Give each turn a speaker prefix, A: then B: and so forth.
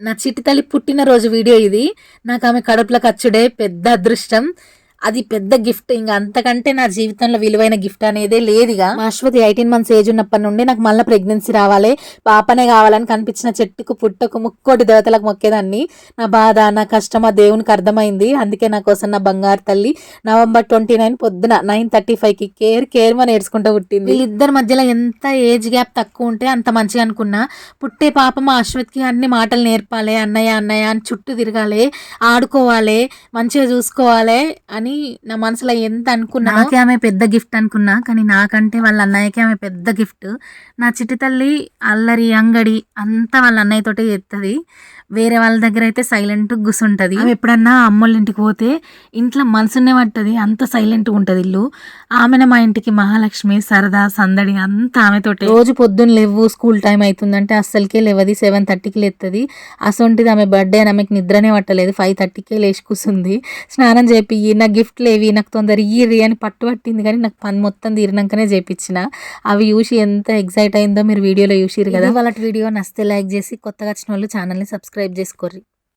A: నా చిట్టి తల్లి పుట్టినరోజు వీడియో ఇది. నాకు ఆమె కడుపులో ఖర్చుడే పెద్ద అదృష్టం. అది పెద్ద గిఫ్ట్. ఇంకా అంతకంటే నా జీవితంలో విలువైన గిఫ్ట్ అనేదే లేదుగా. మా అశ్వతి ఎయిటీన్ మంత్స్ ఏజ్ ఉన్నప్పటి నుండి నాకు మళ్ళీ ప్రెగ్నెన్సీ రావాలి. పాపనే కావాలని కనిపించిన చెట్టుకు పుట్టకు ముక్కోటి దేవతలకు మొక్కేదాన్ని. నా బాధ నా కష్టం ఆ దేవునికి అర్థమైంది. అందుకే నా కోసం నా బంగారు తల్లి నవంబర్ ట్వంటీ నైన్ పొద్దున నైన్ థర్టీ ఫైవ్కి కేర్ కేర్ అని ఏడ్చుకుంటూ పుట్టింది. వీళ్ళిద్దరి మధ్యలో ఎంత ఏజ్ గ్యాప్ తక్కువ ఉంటే అంత మంచిగా అనుకున్నా. పుట్టే పాప మా అశ్వత్కి అన్ని మాటలు నేర్పాలి. అన్నయ్య అన్నయ్య అని చుట్టూ తిరగాలి. ఆడుకోవాలి. మంచిగా చూసుకోవాలి అని నా మనసులో ఎంత అనుకున్నా నాకే ఆమె పెద్ద గిఫ్ట్ అనుకున్నా కానీ నాకంటే వాళ్ళ అన్నయ్యకి ఆమె పెద్ద గిఫ్ట్. నా చిట్టి తల్లి అల్లరి అంగడి అంతా వాళ్ళ అన్నయ్యతోటే చేస్తుంది వేరే వాళ్ళ దగ్గర అయితే సైలెంట్ గుసుంటది ఆమె ఎప్పుడన్నా అమ్మోళ్ళ ఇంటికి పోతే ఇంట్లో మనసునే పట్టది అంత సైలెంట్ ఉంటది ఇల్లు. ఆమెనే మా ఇంటికి మహాలక్ష్మి సరదా సందడి అంతా ఆమెతోటే రోజు పొద్దున్న లేవు స్కూల్ టైం అవుతుందంటే అస్సలకే లేవది సెవెన్ థర్టీకి లేస్తుంది అసొంటిది ఆమె బర్త్డే అని ఆమెకి నిద్రనే పట్టలేదు ఫైవ్ థర్టీకే లేచి కూర్చుంది స్నానం చేపి నాకు గిఫ్ట్ లేవి నాకు తొందర ఇయ్యి అని పట్టు పట్టింది కానీ నాకు పని మొత్తం తీరినాకనే చేపించిన. అవి చూసి ఎంత ఎగ్జైట్ అయిందో మీరు వీడియోలో చూసిరు కదా. వాళ్ళ వీడియో నస్తే లైక్ చేసి కొత్తగా వచ్చిన వాళ్ళు ఛానల్ని సబ్స్క్రైబ్ చేసుకోర్రి.